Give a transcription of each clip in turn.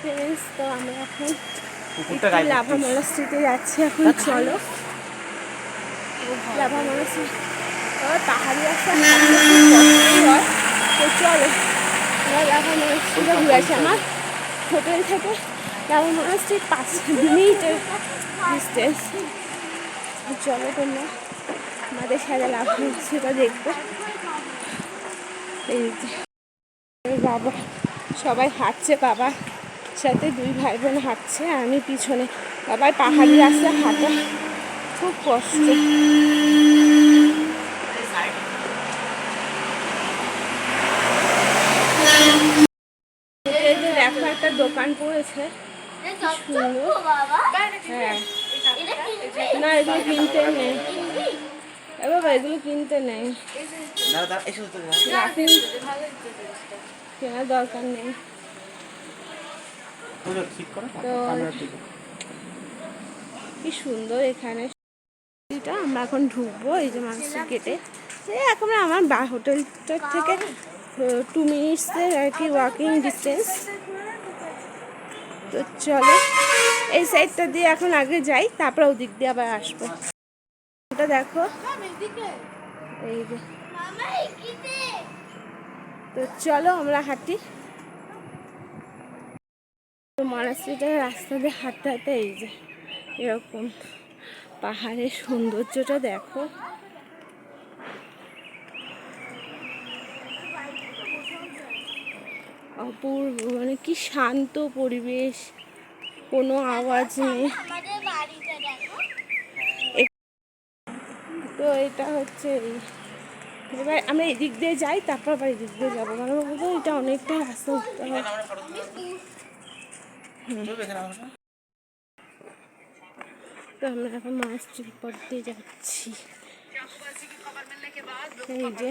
Friends তো আমরা এখন লাভা মনাস্ট্রিতে যাচ্ছি এখন চলো। লাভা মনাস্ট্রি পাহাড়ি রাস্তা হয়। তো চলো আমরা লাভা মনাস্ট্রিটা ঘুরে আসি। আমার হোটেল থেকে লাভা মনাস্ট্রি পাঁচ মিনিটের ডিস্টেন্স চলো তোমরা আমাদের সাথে লাভা মনাস্ট্রিটা দেখব। এই বাবা সবাই হাঁটছে বাবা সাথে দুই ভাই বোন হাঁটছে আমি পিছনে। বাবার পাহাড়ি রাস্তা হাঁটা খুব কষ্ট। দেখো একটা দোকান পড়েছে সুন্দর। হ্যাঁ। না এগুলো কিনতে নেই। এ বাবা এগুলো কিনতে নেই। কেনার দরকার নেই। পুরো ঠিক করো তো কি সুন্দর এখানে। আমরা এখন ঢুকবো এই যে মানুষটা কেটে এখন আমার বা হোটেলটার থেকে টু মিনিটসের আর কি ওয়াকিং ডিস্টেন্স তো চলো এই সাইডটা দিয়ে এখন আগে যাই তারপর ওদিক দিয়ে আবার আসব। এটা দেখো। এই যে। তো চলো আমরা হাঁটি। তো মনাস্ট্রিটার রাস্তা দিয়ে হাঁটতে হাঁটতে এই যে এরকম পাহাড়ের সৌন্দর্যটা দেখো। অপূর্ব মানে কি শান্ত পরিবেশ কোনো আওয়াজ নেই। তো এটা হচ্ছে এই এবার আমরা এদিক দিয়ে যাই, তারপর আবার এদিক দিয়ে যাব। কারণ বলতো এটা অনেকটা রাস্তা উঠতে তো আমরা এখন মনাস্ট্রির পর দিয়ে যাচ্ছি। এই যে,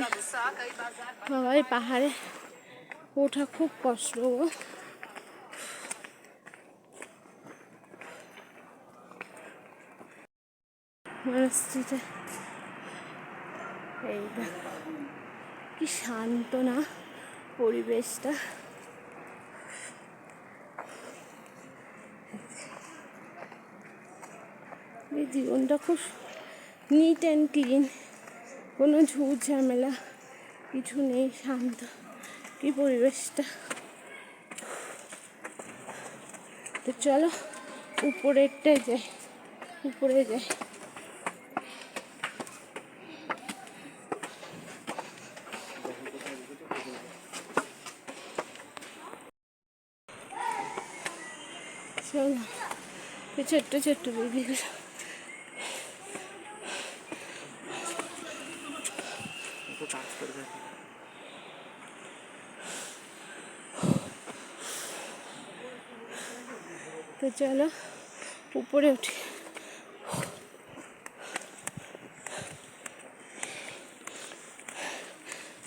বাবা, এই পাহাড়ে ওঠা খুব কষ্ট মনাস্ট্রিটা এই কি শান্ত না পরিবেশটা। এই জীবনটা খুব নিট অ্যান্ড ক্লিন কোনো ঝুট ঝামেলা কিছু নেই, শান্ত। কি পরিবেশটা। তো চলো উপরেরটায় যাই, উপরে যাই। চলো। ছোট্ট ছোট্ট বেবিগুলো তো চলো উপরে উঠি।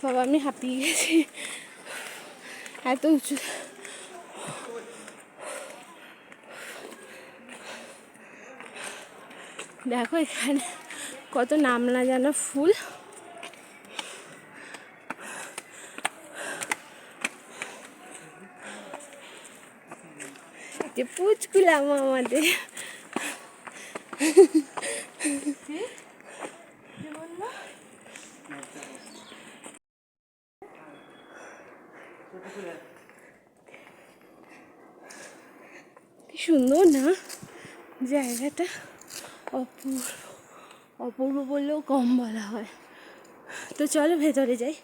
বাবা আমি হাঁপিয়ে গেছি। এত উঁচু। দেখো এখানে কত নাম না ফুল। যে পুচকুলাম আমাদের। সুন্দর না জায়গাটা। অপূর্ব। অপূর্ব বললেও কম বলা হয়। তো চলো ভেতরে যাই।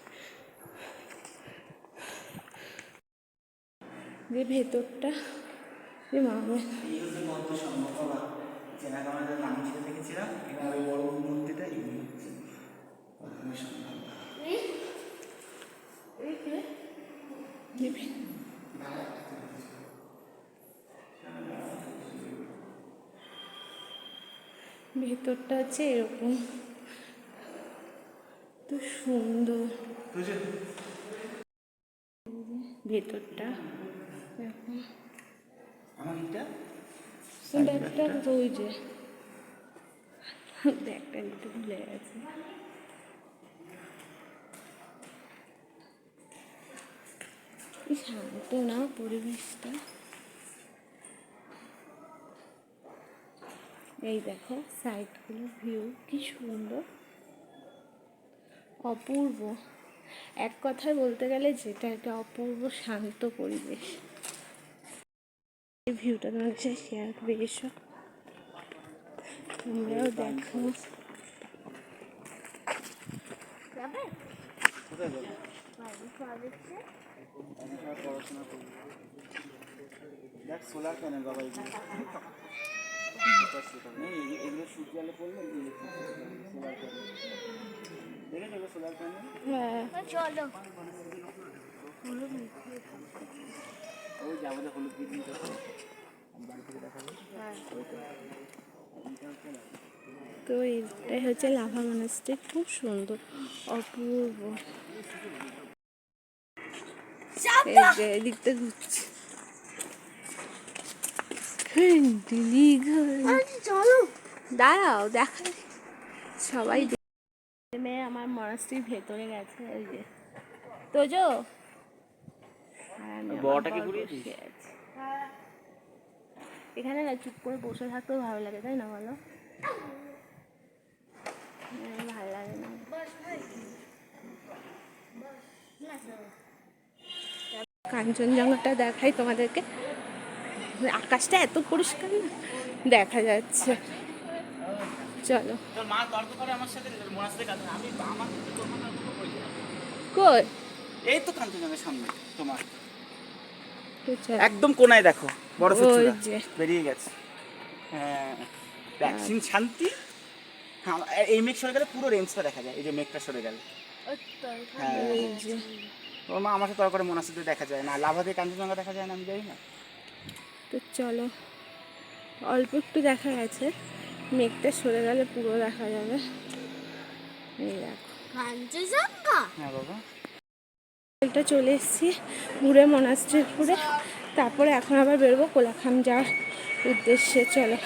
যে ভেতরটা যে মামা। এই হচ্ছে গল্প সম্ভব বাবা চেনাকামাদের নাম ছিল দেখেছিলাম এখানে ওই বড় মূর্তিটা এগুলি হচ্ছে গল্পের সম্ভব যে ভে- ভেতরটা আছে এরকম। তো সুন্দর। ভেতরটা এরকম। ব্যাগটা ওই যে ব্যাগটা নিতে ভুলে গেছে। শান্ত না পরিবেশটা? এই দেখো সাইডগুলো ভিউ কি সুন্দর। অপূর্ব। এক কথায় বলতে গেলে যেটা একটা অপূর্ব শান্ত পরিবেশ। এই ভিউটা তোমার কাছে শেয়ার করে এসো। তোমরাও দেখো। পড়াশোনা করব। দেখ সোলার প্যানেল বাবা তো এটাই হচ্ছে লাভা মনাস্ট্রি খুব সুন্দর অপূর্ব। এদিকটা ঘুরছে। দিলি চলো দাঁড়াও দেখা সবাই মেয়ে আমার ভেতরে গেছে ওই যে তোজো বড়টাকে ঘুরিয়ে। এখানে না চুপ করে বসে থাকতেও ভালো লাগে তাই না বলো ভালো লাগে না কাঞ্চনজঙ্ঘাটা দেখাই তোমাদেরকে আকাশটা এত পরিষ্কার না? দেখা যাচ্ছে। চলো। কই? এই তো কাঞ্চনজঙ্ঘার সামনে তোমার। একদম কোনায় দেখো বড় বেরিয়ে গেছে। হ্যাঁ ভ্যাকসিন শান্তি? হ্যাঁ এই মেঘ সরে গেলে পুরো রেঞ্জটা দেখা যায় এই যে মেঘটা সরে গেলে। হ্যাঁ। ওর মা আমার সাথে তর্ক করে মনাস্তিতে দেখা যায় না? লাভা দিয়ে কাঞ্চনজঙ্ঘা দেখা যায় না আমি জানি না। তো চলো। অল্প একটু দেখা গেছে। মেঘটা সরে গেলে পুরো দেখা যাবে। এই দেখো। হ্যাঁ বাবা। এটা চলে এসেছি ঘুরে মনাস্ট্রির ঘুরে তারপরে এখন আবার বেরোবো কোলাখাম যাওয়ার উদ্দেশ্যে। চলো।